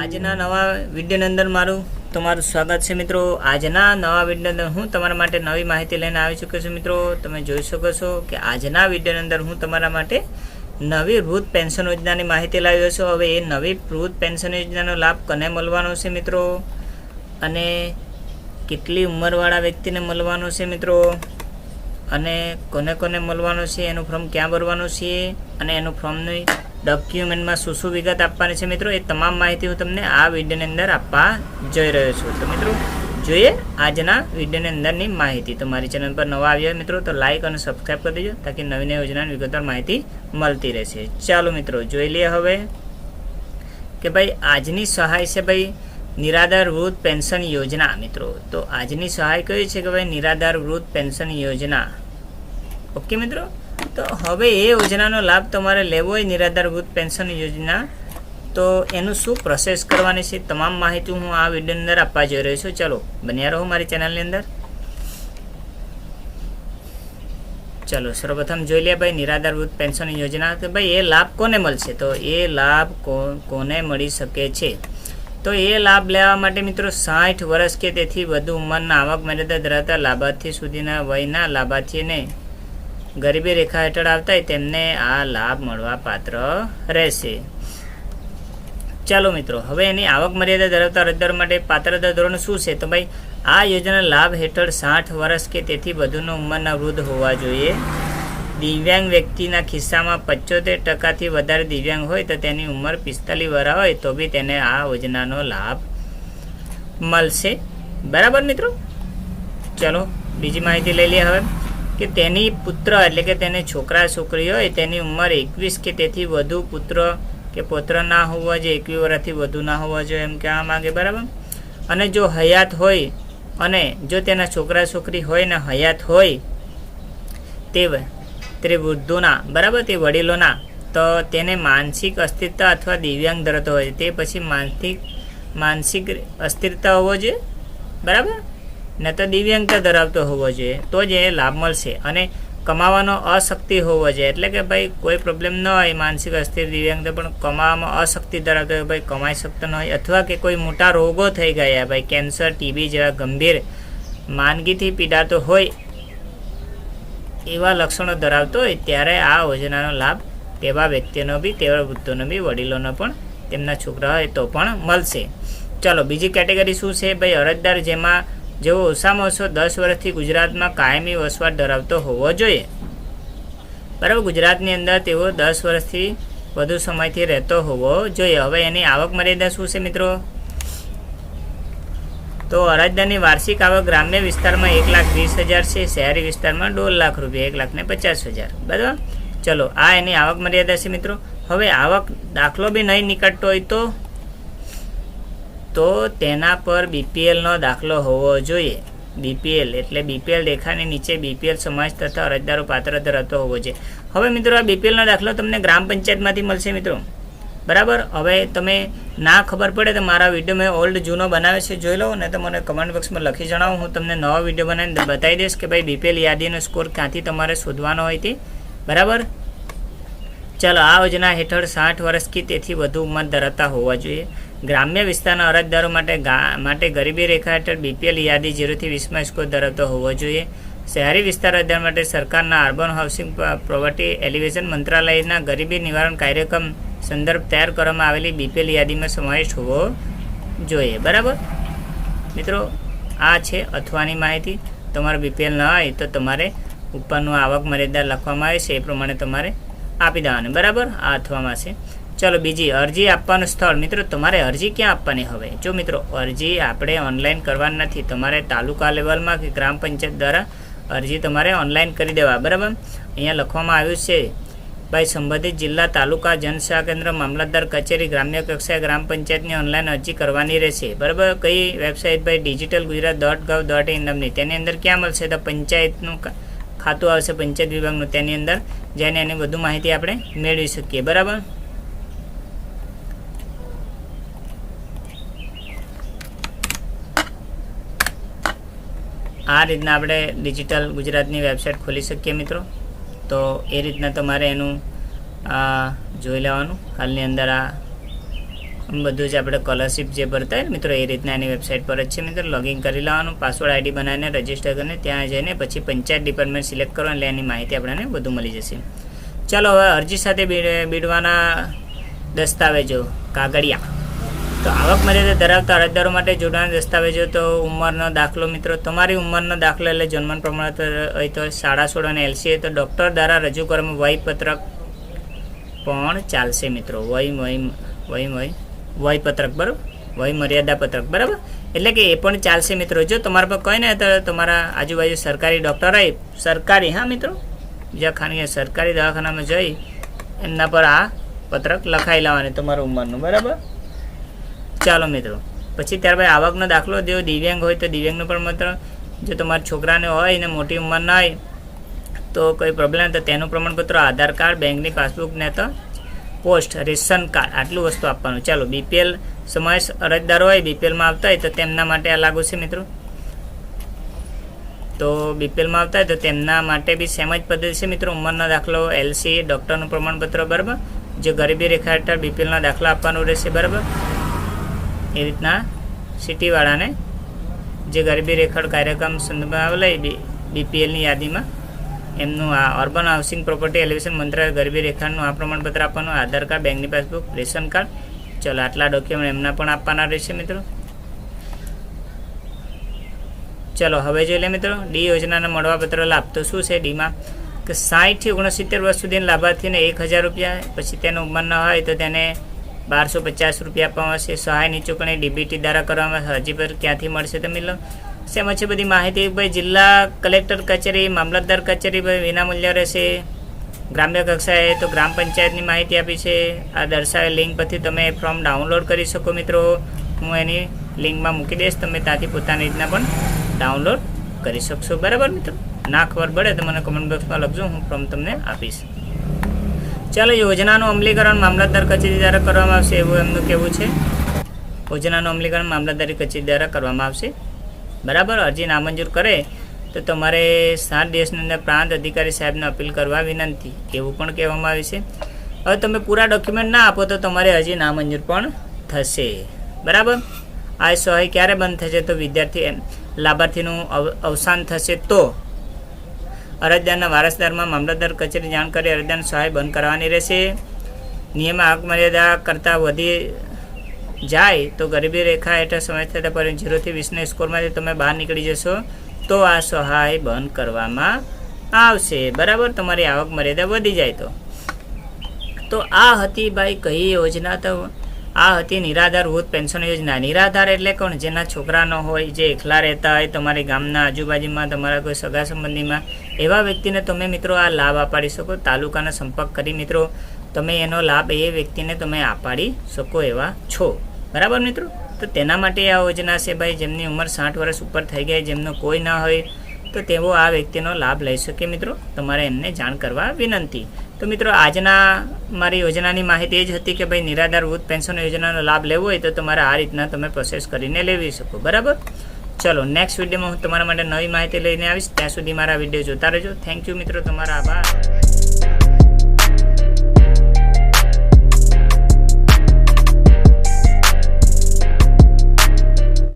આજના નવા વિડીયોની અંદર મારું તમારું સ્વાગત છે મિત્રો. આજના નવા વિડીયોની અંદર હું તમારા માટે નવી માહિતી લઈને આવી ચૂક્યો છું મિત્રો. તમે જોઈ શકો છો કે આજના વિડીયોની અંદર હું તમારા માટે નવી વૃદ્ધ પેન્શન યોજનાની માહિતી લાવ્યો છું. હવે એ નવી વૃદ્ધ પેન્શન યોજનાનો લાભ કને મળવાનો છે મિત્રો? અને કેટલી ઉંમરવાળા વ્યક્તિને મળવાનો છે મિત્રો? અને કોને કોને મળવાનું છે, એનું ફોર્મ ક્યાં ભરવાનું છે અને એનું ફોર્મની ડોક્યુમેન્ટમાં શું શું વિગત આપવાની છે મિત્રો, એ તમામ માહિતી હું તમને આ વિડીયોની અંદર આપવા જઈ રહ્યો છું. તો મિત્રો, જોઈએ આજના વિડીયોની અંદરની માહિતી. તો મારી ચેનલ પર નવા આવ્યા મિત્રો, તો લાઇક અને સબસ્ક્રાઈબ કરી દેજો, તાકી નવી નવી યોજનાની વિગતવાર માહિતી મળતી રહેશે. ચાલો મિત્રો, જોઈ લઈએ હવે કે ભાઈ, આજની સહાય છે ભાઈ, નિરાધાર વૃદ્ધ પેન્શન યોજના. મિત્રો, તો આજની સહાય કઈ છે કે ભાઈ, નિરાધાર વૃદ્ધ પેન્શન યોજના? ઓકે મિત્રો? તો હવે એ યોજનાનો લાભ તમારે લેવો હોય નિરાધાર વૃદ્ધ પેન્શન યોજના. તો એનું શું પ્રોસેસ કરવાની છે? તમામ માહિતી હું આ વિડીયોની અંદર આપવા જઈ રહ્યો છું. ચલો, બન્યા રહો મારી ચેનલની અંદર. ચલો, સર્વપ્રથમ જોઈ લે ભાઈ, નિરાધાર વૃદ્ધ પેન્શન યોજના. તો ભાઈ, એ લાભ કોને મળશે? તો એ લાભ કોને મળી શકે છે? તો એ લાભ લેવા માટે મિત્રો સાઠ વર્ષ કે તેથી વધુ ઉંમરના આવક મર્યાદા ધરાવતા લાભાર્થી સુધીના વયના લાભાર્થીને ગરીબી રેખા હેઠળ આવતા હોય તેમને આ લાભ મળવા પાત્ર રહેશે. ચાલો મિત્રો, હવે એની આવક મર્યાદા ધરાવતા અરજદારો માટે પાત્રતા ધોરણ શું છે? તો ભાઈ, આ યોજના લાભ હેઠળ સાઠ વર્ષ કે તેથી વધુનો ઉંમરના વૃદ્ધ હોવા જોઈએ. દિવ્યાંગ વ્યક્તિના ખિસ્સામાં પચોતેર ટકાથી વધારે દિવ્યાંગ હોય તો તેની ઉંમર પિસ્તાલીસ વર્ષ હોય તો બી તેને આ યોજનાનો લાભ મળશે. બરાબર મિત્રો? ચલો, બીજી માહિતી લઈ લઈએ હવે. કે તેની પુત્ર એટલે કે તેને છોકરા છોકરી હોય તેની ઉંમર એકવીસ કે તેથી વધુ પુત્ર કે પુત્ર ના હોવા જોઈએ, એકવીસ વર્ષથી વધુ ના હોવા જોઈએ એમ કહેવા માંગે, બરાબર? અને જો હયાત હોય અને જો તેના છોકરા છોકરી હોય ને હયાત હોય તે તે વૃદ્ધોના, બરાબર? તે વડીલોના, તો તેને માનસિક અસ્થિરતા અથવા દિવ્યાંગ ધરાવતો હોય, તે પછી માનસિક માનસિક અસ્થિરતા હોવો જોઈએ, બરાબર? ને તો દિવ્યાંગતા ધરાવતો હોવો જોઈએ, તો જ એ લાભ મળશે અને કમાવાનો અશક્તિ હોવો જોઈએ. એટલે કે ભાઈ, કોઈ પ્રોબ્લેમ ન હોય, માનસિક અસ્થિર દિવ્યાંગતા પણ કમાવામાં અશક્તિ ધરાવતો હોય, ભાઈ કમાઈ શકતો ન હોય, અથવા કે કોઈ મોટા રોગો થઈ ગયા, ભાઈ કેન્સર ટીબી જેવા ગંભીર માંદગીથી પીડાતો હોય, એવા લક્ષણો ધરાવતો હોય, ત્યારે આ યોજનાનો લાભ તેવા વ્યક્તિનો બી, તેવા વૃદ્ધોનો બી, વડીલોનો પણ, તેમના છોકરા હોય તો પણ મળશે. ચલો, બીજી કેટેગરી શું છે? ભાઈ, અરજદાર જેમાં જેઓ ઓછામાં ઓછો દસ વર્ષથી ગુજરાતમાં કાયમી વસવાટ ધરાવતો હોવો જોઈએ. બરાબર, ગુજરાતની અંદર તેઓ દસ વર્ષથી વધુ સમયથી રહેતો હોવો જોઈએ. હવે એની આવક મર્યાદા શું છે મિત્રો? તો અરજદારની વાર્ષિક આવક ગ્રામ્ય વિસ્તારમાં એક લાખ વીસ હજાર છે, શહેરી વિસ્તારમાં દોઢ લાખ રૂપિયા, એક લાખ ને પચાસ હજાર. બરાબર? ચલો, આ એની આવક મર્યાદા છે મિત્રો. હવે આવક દાખલો બી નહીં નીકળતો હોય તો? તો તેના પર બીપીએલનો દાખલો હોવો જોઈએ. બીપીએલ એટલે બીપીએલ રેખાની નીચે બીપીએલ સમાજ તથા અરજદારો પાત્ર ધરાવતો હોવો જોઈએ. હવે મિત્રો આ બીપીએલનો દાખલો તમને ગ્રામ પંચાયતમાંથી મળશે મિત્રો. બરાબર? હવે તમે ના ખબર પડે તો મારા વીડિયો મેં ઓલ્ડ જૂનો બનાવે છે, જોઈ લો અને તો મને કમેન્ટ બોક્સમાં લખી જણાવો. હું તમને નવો વીડિયો બનાવીને બતાવી દઈશ કે ભાઈ બીપીએલ યાદીનો સ્કોર ક્યાંથી તમારે શોધવાનો હોય તે. બરાબર? ચાલો, આ યોજના હેઠળ સાઠ વર્ષથી તેથી વધુ ઉંમર ધરાવતા હોવા જોઈએ. ગ્રામ્ય વિસ્તારના અરજદારો માટે ગા- માટે ગરીબી રેખા હેઠળ બીપીએલ યાદી જીરોથી વીસમાં સ્કોર ધરાવતો હોવો જોઈએ. શહેરી વિસ્તાર અરજદાર માટે સરકારના અર્બન હાઉસિંગ પ્રોપર્ટી એલિવેશન મંત્રાલયના ગરીબી નિવારણ કાર્યક્રમ સંદર્ભ તૈયાર કરવામાં આવેલી બીપીએલ યાદીમાં સમાવેશ હોવો જોઈએ. બરાબર? મિત્રો, આ છે અથવાની માહિતી. તમારે બીપીએલ ન હોય તો તમારે ઉપરનું આવક મર્યાદા લખવામાં આવે છે. એ પ્રમાણે તમારે આપી દેવાની. બરાબર? આ અથવામાં છે. ચલો બીજી અરજી આપવાનું સ્થળ. મિત્રો, તમારે અરજી ક્યાં આપવાની હવે? જો મિત્રો, અરજી આપણે ઓનલાઈન કરવાની નથી. તમારે તાલુકા લેવલમાં કે ગ્રામ પંચાયત દ્વારા અરજી તમારે ઓનલાઈન કરી દેવા. બરાબર? અહીંયા લખવામાં આવ્યું છે, ભાઈ, સંબંધિત જિલ્લા, તાલુકા જનસેવા કેન્દ્ર, મામલતદાર કચેરી, ગ્રામ્ય કક્ષાએ ગ્રામ પંચાયતની ઓનલાઈન અરજી કરવાની રહેશે. બરાબર? કઈ વેબસાઇટ ભાઈ digital Gujarat dot gov dot in નામની. તેની અંદર ક્યાં મળશે? તો પંચાયતનું ખાતું આવશે પંચાયત વિભાગનું. તેની અંદર જઈને એની વધુ માહિતી આપણે મેળવી શકીએ. બરાબર? આ રીતના આપણે ડિજિટલ ગુજરાતની વેબસાઇટ ખોલી શકીએ મિત્રો. તો એ રીતના તમારે એનું જોઈ લેવાનું. હાલની અંદર આ બધું જ આપણે સ્કોલરશીપ જે ભરતા હોય મિત્રો, એ રીતના એની વેબસાઇટ પર જ છે મિત્રો. લોગિન કરી લેવાનું પાસવર્ડ આઈડી બનાવીને રજિસ્ટર કરીને ત્યાં જઈને પછી પંચાયત ડિપાર્ટમેન્ટ સિલેક્ટ કરો એટલે એની માહિતી આપણને બધું મળી જશે. ચાલો હવે અરજી સાથે બીડ- બીડવાના દસ્તાવેજો. કાગળિયા. તો આવક મર્યાદા ધરાવતા અરજદારો માટે જોડાણ દસ્તાવેજો તો ઉંમરનો દાખલો મિત્રો. તમારી ઉંમરનો દાખલો એટલે જન્મ પ્રમાણપત્ર હોય તો શાળા સોળ અને એલસી હોય તો ડૉક્ટર દ્વારા રજૂ કરવામાં વયપત્રક પણ ચાલશે મિત્રો. વય વય વય વય, વયપત્રક, બરાબર? વય મર્યાદા પત્રક, બરાબર? એટલે કે એ પણ ચાલશે મિત્રો. જો તમારા પર કોઈ ને તો તમારા આજુબાજુ સરકારી ડૉક્ટર હોય સરકારી, હા મિત્રો? બીજા ખાનગી સરકારી દવાખાનામાં જઈ એમના પર આ પત્રક લખાઈ લાવવાની તમારા ઉંમરનું, બરાબર? ચાલો મિત્રો. પછી ત્યારબાદ આવકનો દાખલો, જો દિવ્યાંગ હોય તો દિવ્યાંગનો પણ મિત્ર, જો તમારા છોકરાને હોય ને મોટી ઉંમરના હોય, તો કોઈ પ્રોબ્લેમ તો તેનું પ્રમાણપત્ર આધાર કાર્ડ, બેંકની પાસબુક ને તો પોસ્ટ, રેશન કાર્ડ, આટલું વસ્તુ આપવાનું. ચાલો બીપીએલ સમાવેશ અરજદાર હોય બીપીએલમાં આવતા હોય તો તેમના માટે આ લાગુ છે મિત્રો. તો બીપીએલમાં આવતા હોય તો તેમના માટે બી સેમ જ પદ્ધતિ છે મિત્રો. ઉંમરનો દાખલો એલસી ડૉક્ટરનું પ્રમાણપત્ર, બરાબર. જે ગરીબી રેખા હેઠળ બીપીએલના દાખલા આપવાનું રહેશે, બરાબર. એ રીતના સિટીવાળાને જે ગરીબી રેખડ કાર્યક્રમ સંદર્ભમાં બી બીપીએલની યાદીમાં એમનું આ અર્બન હાઉસિંગ પ્રોપર્ટી એલિવેશન મંત્રાલય ગરીબી રેખાનું આ પ્રમાણપત્ર આપવાનું, આધાર કાર્ડ, બેંકની પાસબુક, રેશન કાર્ડ. ચલો, આટલા ડોક્યુમેન્ટ એમના પણ આપવાના રહેશે મિત્રો. ચલો, હવે જોઈ લે મિત્રો, ડી યોજનાના મળવાપત્ર લાભ તો શું છે ડીમાં? કે સાઠથી ઓગણસિત્તેર વર્ષ સુધીના લાભાર્થીને એક હજાર રૂપિયા, પછી તેનું ઉંમર ન હોય તો તેને બારસો પચાસ રૂપિયા આપવામાં આવશે સહાયની ચૂકવણી ડીબીટી દ્વારા કરવામાં. હજી પર ક્યાંથી મળશે તો મિલો? શેમાં છે બધી માહિતી? ભાઈ જિલ્લા કલેક્ટર કચેરી, મામલતદાર કચેરી ભાઈ વિનામૂલ્ય રહેશે. ગ્રામ્ય કક્ષાએ તો ગ્રામ પંચાયતની માહિતી આપી છે. આ દર્શાવેલ લિંક પરથી તમે ફોર્મ ડાઉનલોડ કરી શકો મિત્રો. હું એની લિંકમાં મૂકી દઈશ. તમે ત્યાંથી પોતાની રીતના પણ ડાઉનલોડ કરી શકશો. બરાબર મિત્રો? ના ખબર પડે તો મને કમેન્ટ બોક્સમાં લખજો. હું ફોર્મ તમને આપીશ. ચાલો યોજનાનું અમલીકરણ મામલતદાર કચેરી દ્વારા કરવામાં આવશે એવું એમનું કહેવું છે. યોજનાનું અમલીકરણ મામલતદારી કચેરી દ્વારા કરવામાં આવશે. બરાબર? અરજી નામંજૂર કરે તો તમારે સાત દિવસની અંદર પ્રાંત અધિકારી સાહેબને અપીલ કરવા વિનંતી, એવું પણ કહેવામાં આવે છે. હવે તમે પૂરા ડોક્યુમેન્ટ ના આપો તો તમારે અરજી નામંજૂર પણ થશે. બરાબર? આ સહાય ક્યારે બંધ થશે તો વિદ્યાર્થી લાભાર્થીનું અવ- અવસાન થશે તો? અરજદારના વારસદારમાં મામલતદાર કચેરી જાણ કરી અરજદાર સહાય બંધ કરવાની રહેશે. નિયમ મર્યાદા કરતાં વધી જાય તો ગરીબી રેખા હેઠળ સમય થતા પર જીરોથી વીસના સ્કોરમાંથી તમે બહાર નીકળી જશો તો આ સહાય બંધ કરવામાં આવશે. બરાબર? તમારી આવક મર્યાદા વધી જાય તો. તો આ હતી ભાઈ કઈ યોજના તો? આ હતી નિરાધાર વૃદ્ધ પેન્શન યોજના. નિરાધાર એટલે કોણ? જેના છોકરા ન હોય, જે એકલા રહેતા હોય, તમારી ગામના આજુબાજુમાં, તમારા કોઈ સગા સંબંધીમાં એવા વ્યક્તિને તમે મિત્રો આ લાભ અપાડી શકો, તાલુકાનો સંપર્ક કરી મિત્રો, તમે એનો લાભ એ વ્યક્તિને તમે અપાડી શકો એવા છો. બરાબર મિત્રો? તો તેના માટે આ યોજના છે ભાઈ, જેમની ઉંમર સાઠ વર્ષ ઉપર થઈ ગઈ, જેમનો કોઈ ના હોય, તો તેઓ આ વ્યક્તિનો લાભ લઈ શકે મિત્રો. તમારે એમને જાણ કરવા વિનંતી. તો મિત્રો, આજના મારી યોજનાની માહિતી એ જ હતી કે ભાઈ, નિરાધાર વૃદ્ધ પેન્શન યોજનાનો લાભ લેવો હોય તો તમારે આ રીતના તમે પ્રોસેસ કરીને લેવી શકો. બરાબર? ચલો નેક્સ્ટ વિડીયોમાં હું તમારા માટે નવી માહિતી લઈને આવીશ. ત્યાં સુધી મારા વીડિયો જોતા રહેજો. થેન્ક યુ મિત્રો, તમારા આભાર.